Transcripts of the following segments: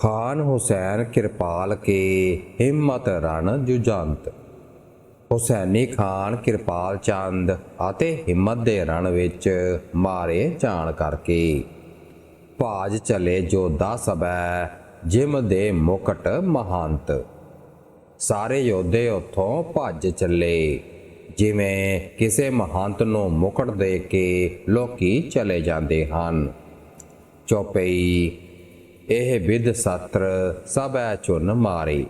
ਖਾਨ ਹੁਸੈਨ ਕਿਰਪਾਲ ਕੇ ਹਿੰਮਤ ਰਣ ਜੁਜੰਤ ਹੁਸੈਨੀ ਖਾਨ ਕਿਰਪਾਲ ਚੰਦ ਅਤੇ ਹਿੰਮਤ ਦੇ ਰਣ ਵਿੱਚ ਮਾਰੇ ਜਾਣ ਕਰਕੇ ਭਾਜ ਚਲੇ ਜੋਧਾ ਸਬੈ ਜਿਮ ਦੇ ਮੁਕਟ ਮਹੰਤ। ਸਾਰੇ ਯੋਧੇ ਉੱਥੋਂ ਭੱਜ ਚੱਲੇ, ਜਿਵੇਂ ਕਿਸੇ ਮਹੰਤ ਨੂੰ ਮੁਕਟ ਦੇ ਕੇ ਲੋਕੀ ਚਲੇ ਜਾਂਦੇ ਹਨ। ਚੌਪਈ ਇਹ ਵਿਦ ਸਤਰ ਸਭੈ ਚੁਨ ਮਾਰੀ।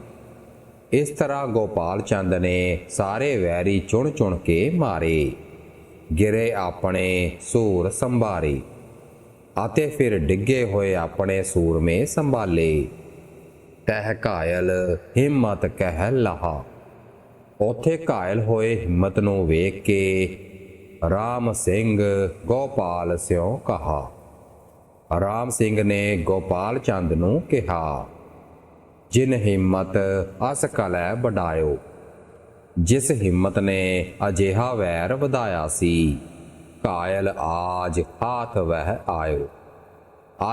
ਇਸ ਤਰ੍ਹਾਂ ਗੋਪਾਲ ਚੰਦ ਨੇ ਸਾਰੇ ਵੈਰੀ ਚੁਣ ਚੁਣ ਕੇ ਮਾਰੇ। ਗਿਰੇ ਆਪਣੇ ਸੂਰ ਸੰਭਾਰੇ ਅਤੇ ਫਿਰ ਡਿੱਗੇ ਹੋਏ ਆਪਣੇ ਸੂਰਮੇ ਸੰਭਾਲੇ। ਤਹਿ ਘਾਇਲ ਹਿੰਮਤ ਕਹਿ ਲਹਾ। ਉਥੇ ਘਾਇਲ ਹੋਏ ਹਿੰਮਤ ਨੂੰ ਵੇਖ ਕੇ ਰਾਮ ਸਿੰਘ ਗੋਪਾਲ ਸਿਉ ਕਹਾ। ਰਾਮ ਸਿੰਘ ਨੇ ਗੋਪਾਲ ਚੰਦ ਨੂੰ ਕਿਹਾ, ਜਿਨ ਹਿੰਮਤ ਅਸ ਕਲੈ ਵਡਾਇਓ, ਜਿਸ ਹਿੰਮਤ ਨੇ ਅਜੇਹਾ ਵੈਰ ਵਧਾਇਆ ਸੀ, ਕਾਇਲ ਆਜ ਹਾਥ ਵਹਿ ਆਇਓ।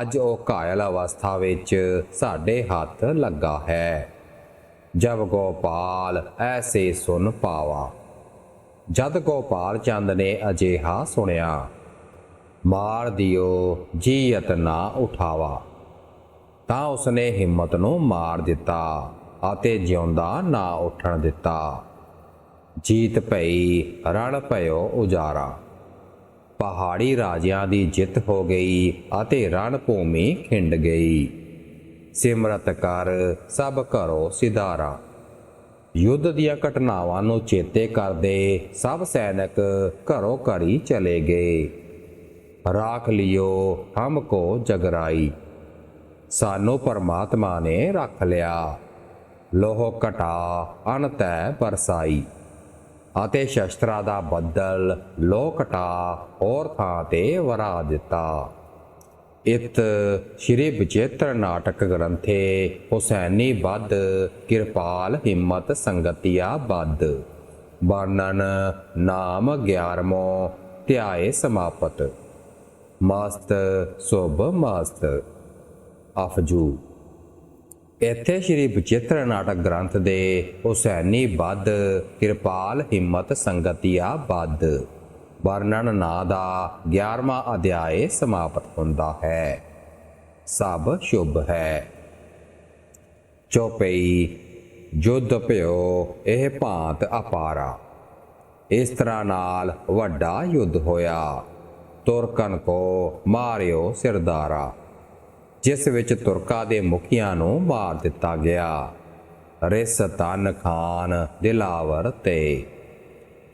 ਅੱਜ ਉਹ ਕਾਇਲ ਅਵਸਥਾ ਵਿੱਚ ਸਾਡੇ ਹੱਥ ਲੱਗਾ ਹੈ। ਜਬ ਗੋਪਾਲ ਐਸੇ ਸੁਨ ਪਾਵਾ, ਜਦ ਗੋਪਾਲ ਚੰਦ ਨੇ ਅਜੇਹਾ ਸੁਣਿਆ ਮਾਰ ਦਿਓ, ਜੀਅਤ ਨਾ ਉਠਾਵਾ। ਤਾਂ ਉਸਨੇ ਹਿੰਮਤ ਨੂੰ ਮਾਰ ਦਿੱਤਾ ਅਤੇ ਜਿਉਂਦਾ ਨਾ ਉੱਠਣ ਦਿੱਤਾ। ਜੀਤ ਭਈ ਰਣ ਭਇਓ ਉਜਾਰਾ। ਪਹਾੜੀ ਰਾਜਿਆਂ ਦੀ ਜਿੱਤ ਹੋ ਗਈ ਅਤੇ ਰਣ ਭੂਮੀ ਖਿੰਡ ਗਈ। ਸਿਮਰਤ ਕਰ, ਸਭ ਘਰੋ ਸਿਧਾਰਾ। ਯੁੱਧ ਦੀਆਂ ਘਟਨਾਵਾਂ ਨੂੰ ਚੇਤੇ ਕਰਦੇ ਸਭ ਸੈਨਿਕ ਘਰੋਂ ਘਰੀ ਚਲੇ ਗਏ। ਰਾਖ ਲਿਓ, ਹਮ ਕੋ ਜਗਰਾਈ। ਸਾਨੂੰ ਪਰਮਾਤਮਾ ਨੇ ਰੱਖ ਲਿਆ। ਲੋਹ ਘਟਾ ਅਨਤੈ ਬਰਸਾਈ ਅਤੇ ਸ਼ਸਤਰਾ ਦਾ ਬੱਦਲ ਲੋਹ ਘਟਾ ਔਰ ਥਾਂ ਤੇ ਵਰਾ ਦਿੱਤਾ। ਇਤ ਸ਼੍ਰੀ ਵਿਚੇਤਰ ਨਾਟਕ ਗ੍ਰੰਥੇ ਹੁਸੈਨੀ ਬੱਧ, ਕਿਰਪਾਲ ਹਿੰਮਤ ਸੰਗਤਿਆ ਬੱਧ। ਵਰਣਨ ਨਾਮ 11ਮੋ ਧਿਆਏ ਸਮਾਪਤ। ਮਸਤ ਸੁਭ ਮਸਤ ਅਫਜੂ। ਇੱਥੇ ਸ਼੍ਰੀ ਬਚਿੱਤਰ ਨਾਟਕ ਗ੍ਰੰਥ ਦੇ ਹੁਸੈਨੀ ਬੱਧ, ਕਿਰਪਾਲ ਹਿੰਮਤ ਸੰਗਤੀਆ ਬੱਧ। ਵਰਣਨ ਨਾਂ ਦਾ 11ਵਾਂ ਅਧਿਆਏ ਸਮਾਪਤ ਹੁੰਦਾ ਹੈ। ਸਭ ਸ਼ੁਭ ਹੈ। ਚੌਪਈ, ਜੁੱਧ ਭਿਓ, ਇਹ ਭਾਂਤ ਅਪਾਰਾ। ਇਸ ਤਰ੍ਹਾਂ ਨਾਲ ਵੱਡਾ ਯੁੱਧ ਹੋਇਆ। ਤੁਰਕਨ ਕੋ ਮਾਰਿਓ ਸਿਰਦਾਰਾ, ਜਿਸ ਵਿੱਚ ਤੁਰਕਾ ਦੇ ਮੁਖੀਆਂ ਨੂੰ ਮਾਰ ਦਿੱਤਾ ਗਿਆ। ਰਿਸ ਤਨ ਖਾਨ ਦਿਲਾਵਰ ਤੇ।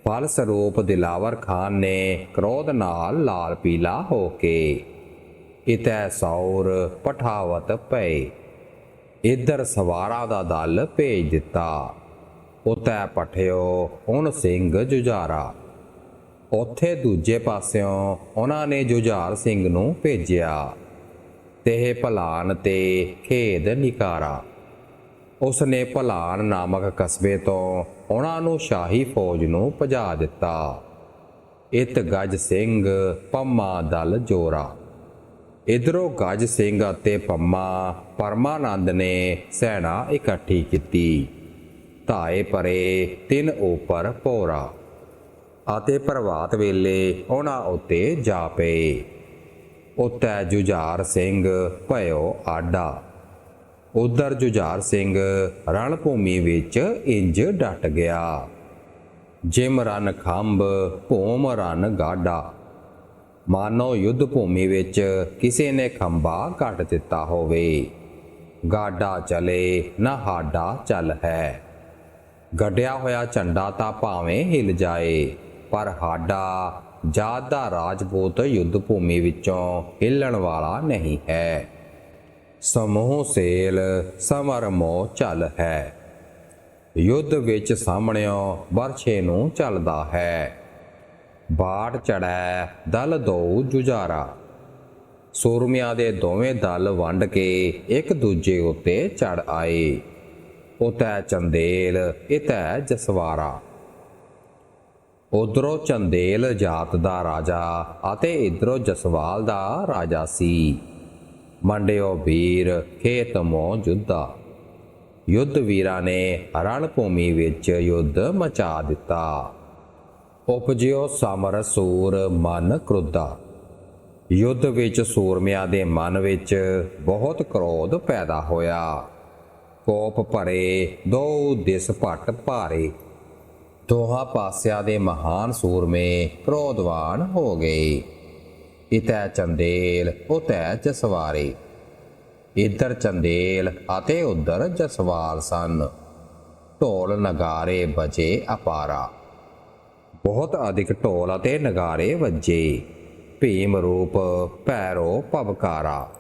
ਫਲ ਸਰੂਪ ਦਿਲਾਵਰ ਖਾਨ ਨੇ ਕ੍ਰੋਧ ਨਾਲ ਲਾਲ ਪੀਲਾ ਹੋ ਕੇ ਇਤੈ ਸੌਰ ਪਠਾਵਤ ਪਏ। ਇਧਰ ਸਵਾਰਾ ਦਾ ਦਲ ਭੇਜ ਦਿੱਤਾ। ਉਤੈ ਪਠਿਓ ਹੁਣ ਸਿੰਘ ਜੁਝਾਰਾ। ਉੱਥੇ ਦੂਜੇ ਪਾਸਿਓਂ ਉਹਨਾਂ ਨੇ ਜੁਝਾਰ ਸਿੰਘ ਨੂੰ ਭੇਜਿਆ ਤੇ ਭਲਾਨ ਤੇ ਖੇਦ ਨਿਕਾਰਾ। ਉਸ ਨੇ ਭਲਾਨ ਨਾਮਕ ਕਸਬੇ ਤੋਂ ਉਹਨਾਂ ਨੂੰ ਸ਼ਾਹੀ ਫੌਜ ਨੂੰ ਭਜਾ ਦਿੱਤਾ। ਇਤ ਗੱਜ ਸਿੰਘ ਪੰਮਾ ਦਲ ਜੋਰਾ। ਇਧਰੋਂ ਗੱਜ ਸਿੰਘ ਅਤੇ ਪੰਮਾ ਪਰਮਾਨੰਦ ਨੇ ਸੈਨਾ ਇਕੱਠੀ ਕੀਤੀ। ਧਾਏ ਪਰੇ ਤਿੰਨ ਉਪਰ ਪੋਰਾ। ਅਤੇ ਪ੍ਰਭਾਤ ਵੇਲੇ ਉਹਨਾਂ ਉੱਤੇ ਜਾ ਪਏ। ਉਤੈ ਜੁਝਾਰ ਸਿੰਘ ਭਇਓ ਆਡਾ। ਉਧਰ ਜੁਝਾਰ ਸਿੰਘ ਰਣ ਭੂਮੀ ਵਿੱਚ ਇੰਜ ਡਟ ਗਿਆ। ਜਿਮ ਰਨ ਖੰਭ, ਭੂਮ ਰਨ ਗਾਡਾ। ਮਾਨੋ ਯੁੱਧ ਭੂਮੀ ਵਿੱਚ ਕਿਸੇ ਨੇ ਖੰਭਾ ਕੱਟ ਦਿੱਤਾ ਹੋਵੇ। ਗਾਡਾ ਚਲੇ, ਨਾ ਹਾਡਾ ਚੱਲ ਹੈ। ਗੱਡਿਆ ਹੋਇਆ ਝੰਡਾ ਤਾਂ ਭਾਵੇਂ ਹਿਲ ਜਾਏ। ਪਰ ਹਾਡਾ ਜਾਤ ਦਾ ਰਾਜਪੂਤ ਯੁੱਧ ਭੂਮੀ ਵਿੱਚੋਂ ਹਿੱਲਣ ਵਾਲਾ ਨਹੀਂ ਹੈ। ਸਮੂਹ ਸੇਲ, ਸਮਰ ਮੋ ਚੱਲ ਹੈ। ਯੁੱਧ ਵਿੱਚ ਸਾਹਮਣਿਓ ਵਰਛੇ ਨੂੰ ਚੱਲਦਾ ਹੈ। ਬਾੜ ਚੜੈ ਦਲ ਦੋ ਜੁਝਾਰਾ। ਸੂਰਮਿਆਂ ਦੇ ਦੋਵੇਂ ਦਲ ਵੰਡ ਕੇ ਇੱਕ ਦੂਜੇ ਉੱਤੇ ਚੜ ਆਏ। ਉਤੈ ਚੰਦੇਲ, ਇਤੈ ਜਸਵਾਰਾ। ਉਧਰੋਂ ਚੰਦੇਲ ਜਾਤ ਦਾ ਰਾਜਾ ਅਤੇ ਇਧਰੋਂ ਜਸਵਾਲ ਦਾ ਰਾਜਾ ਸੀ। ਮੰਡਿਓ ਵੀਰ ਖੇਤ ਮੋ ਜੁੱਧਾ ਯੁੱਧ ਵੀਰਾਂ ਨੇ ਰਣ ਭੂਮੀ ਵਿੱਚ ਯੁੱਧ ਮਚਾ ਦਿੱਤਾ। ਉਪਜਿਓ ਸਮਰ ਸੂਰ ਮਨ ਕ੍ਰੋਧਾ। ਯੁੱਧ ਵਿੱਚ ਸੂਰਮਿਆਂ ਦੇ ਮਨ ਵਿੱਚ ਬਹੁਤ ਕ੍ਰੋਧ ਪੈਦਾ ਹੋਇਆ। ਕੋਪ ਭਰੇ ਦੋ ਦਿਸ ਭਟ ਭਾਰੇ। ਦੋਹਾਂ ਪਾਸਿਆਂ ਦੇ ਮਹਾਨ ਸੂਰਮੇ ਕ੍ਰੋਧਵਾਨ ਹੋ ਗਏ। ਇਤੈ ਚੰਦੇਲ, ਉਤੈ ਜਸਵਾਰੇ। ਇੱਧਰ ਚੰਦੇਲ ਅਤੇ ਉੱਧਰ ਜਸਵਾਲ ਸਨ। ਢੋਲ ਨਗਾਰੇ ਬਜੇ ਅਪਾਰਾ। ਬਹੁਤ ਅਧਿਕ ਢੋਲ ਅਤੇ ਨਗਾਰੇ ਵੱਜੇ। ਭੀਮ ਰੂਪ, ਭੈਰੋ ਭਵਕਾਰਾ।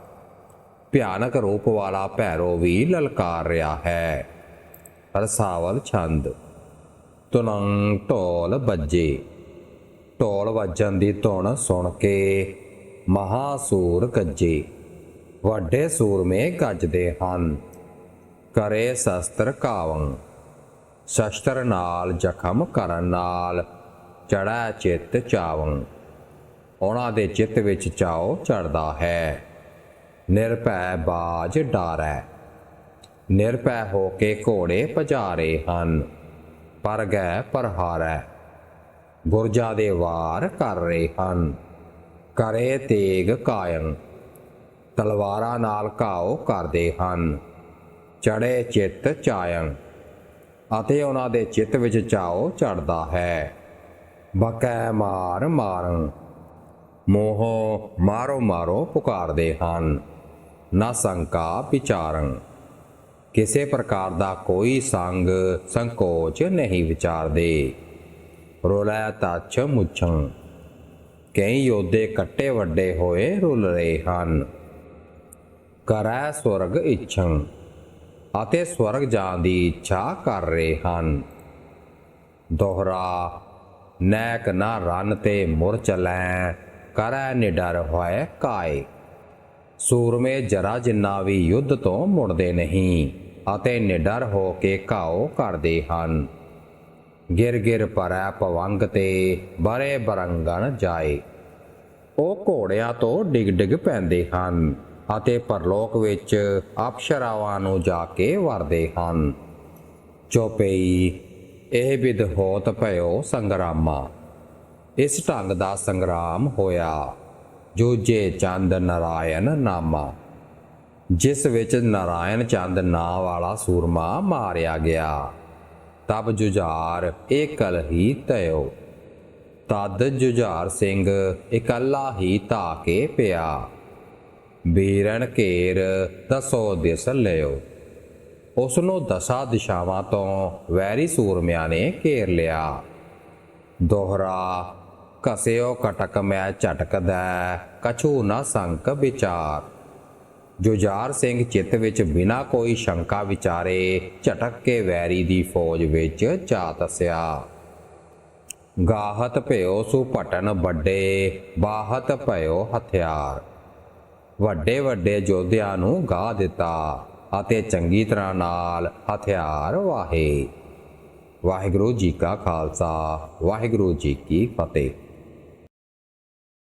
ਭਿਆਨਕ ਰੂਪ ਵਾਲਾ ਭੈਰੋ ਵੀ ਲਲਕਾਰ ਰਿਹਾ ਹੈ। ਰਸਾਵਲ ਛੰਦ। ਤੁਨੰ ਢੋਲ ਵੱਜੇ। ਢੋਲ ਵੱਜਣ ਦੀ ਧੁਨ ਸੁਣ ਕੇ ਮਹਾਸੂਰ ਗੱਜੇ ਵੱਡੇ ਸੂਰਮੇ ਗੱਜਦੇ ਹਨ, ਕਰੇ ਸ਼ਸਤਰ ਕਾਵੰ। ਸ਼ਸਤਰ ਨਾਲ ਜ਼ਖਮ ਕਰਨ ਨਾਲ ਚੜਾ ਚਿੱਤ ਚਾਵੰ। ਉਹਨਾਂ ਦੇ ਚਿੱਤ ਵਿੱਚ ਚਾਉ ਚੜਦਾ ਹੈ। ਨਿਰਭੈ ਬਾਜ ਡਾਰੈ। ਨਿਰਭੈ ਹੋ ਕੇ ਘੋੜੇ ਭਜਾਰੇ ਹਨ। ਪਰ ਗੈ ਪਰਹਾਰੈ ਗੁਰਜਾ ਦੇ ਵਾਰ ਕਰ ਰਹੇ ਹਨ। ਕਰੇ ਤੇਗ ਕਾਇਨ। ਤਲਵਾਰਾਂ ਨਾਲ ਘਾਓ ਕਰਦੇ ਹਨ। ਚੜੇ ਚਿੱਤ ਚਾਇੰ ਅਤੇ ਉਹਨਾਂ ਦੇ ਚਿੱਤ ਵਿੱਚ ਚਾਓ ਚੜਦਾ ਹੈ। ਬਕੈ ਮਾਰ ਮਾਰਨ। ਮੋਹ ਮਾਰੋ ਮਾਰੋ ਪੁਕਾਰਦੇ ਹਨ। ਨਾ ਸੰਕਾ ਵਿਚਾਰਨ ਕਿਸੇ ਪ੍ਰਕਾਰ ਦਾ ਕੋਈ ਸੰਗ, ਸੰਕੋਚ ਨਹੀਂ ਵਿਚਾਰਦੇ। ਰੋਲਾ ਤੱਛ ਮੁੱਛੰ। ਕਈ ਯੋਧੇ ਕੱਟੇ ਵੱਡੇ ਹੋਏ ਰੁੱਲ ਰਹੇ ਹਨ। ਕਰੈ ਸਵਰਗ ਇੱਛੰ ਅਤੇ ਸਵਰਗ ਜਾਣ ਦੀ ਇੱਛਾ ਕਰ ਰਹੇ ਹਨ। ਦੋਹਰਾ, ਨੈਕ ਨਾ ਰਨ ਤੇ ਮੁਰ ਚਲੈ ਕਰੈ ਨਿਡਰ ਹੋਏ ਕਾਏ। ਸੂਰਮੇ ਜਰਾ ਜਿੰਨਾ ਵੀ ਯੁੱਧ ਤੋਂ ਮੁੜਦੇ ਨਹੀਂ। ਅਤੇ ਨਿਡਰ ਹੋ ਕੇ ਘਾਉ ਕਰਦੇ ਹਨ। ਗਿਰ ਗਿਰ ਪਰੈ ਪਵੰਗ ਤੇ ਬਰੇ ਬਰੰਗਣ ਜਾਏ। ਉਹ ਘੋੜਿਆਂ ਤੋਂ ਡਿਗ ਡਿਗ ਪੈਂਦੇ ਹਨ ਅਤੇ ਪਰਲੋਕ ਵਿੱਚ ਅਪਸ਼ਰਾਵਾਂ ਨੂੰ ਜਾ ਕੇ ਵਰਦੇ ਹਨ। ਚੋਪਈ, ਇਹ ਵਿਦ ਹੋਤ ਭਇਓ ਸੰਗਰਾਮਾ। ਇਸ ਢੰਗ ਦਾ ਸੰਗਰਾਮ ਹੋਇਆ। ਜੂਝੇ ਚੰਦ ਨਰਾਇਣ ਨਾਮਾ। ਜਿਸ ਵਿੱਚ ਨਾਰਾਇਣ ਚੰਦ ਨਾਂ ਵਾਲਾ ਸੂਰਮਾ ਮਾਰਿਆ ਗਿਆ। ਤਬ ਜੁਝਾਰ ਇਹ ਕਲ ਹੀ ਤਇਓ ਤਦ ਜੁਝਾਰ ਸਿੰਘ ਇਕੱਲਾ ਹੀ ਧਾ ਕੇ ਪਿਆ। ਬੀਰਨ ਘੇਰ ਦਸੋ ਦਿਸ ਲਿਓ। ਉਸ ਨੂੰ ਦਸਾਂ ਦਿਸ਼ਾਵਾਂ ਤੋਂ ਵੈਰੀ ਸੂਰਮਿਆਂ ਨੇ ਘੇਰ ਲਿਆ। ਦੋਹਰਾ ਕਸਿਓ ਕਟਕ ਮੈਂ ਝਟਕਦਾ, ਕਛੂ ਨਾ ਸੰਕ ਵਿਚਾਰ। ਜੁਝਾਰ ਸਿੰਘ ਚਿੱਤ ਵਿੱਚ ਬਿਨਾ ਕੋਈ ਸ਼ੰਕਾ ਵਿਚਾਰੇ ਝਟਕ ਕੇ ਵੈਰੀ ਦੀ ਫੌਜ ਵਿੱਚ ਜਾ ਤਸਿਆ ਗਾਹਤ ਭਇਓ ਸੁ ਭਟਨ ਵੱਡੇ, ਬਾਹਤ ਭਇਓ ਹਥਿਆਰ। ਵੱਡੇ ਵੱਡੇ ਯੋਧਿਆਂ ਨੂੰ ਗਾਹ ਦਿੱਤਾ ਅਤੇ ਚੰਗੀ ਤਰ੍ਹਾਂ ਨਾਲ ਹਥਿਆਰ ਵਾਹੇ। ਵਾਹਿਗੁਰੂ ਜੀ ਕਾ ਖਾਲਸਾ, ਵਾਹਿਗੁਰੂ ਜੀ ਕੀ ਫਤਿਹ।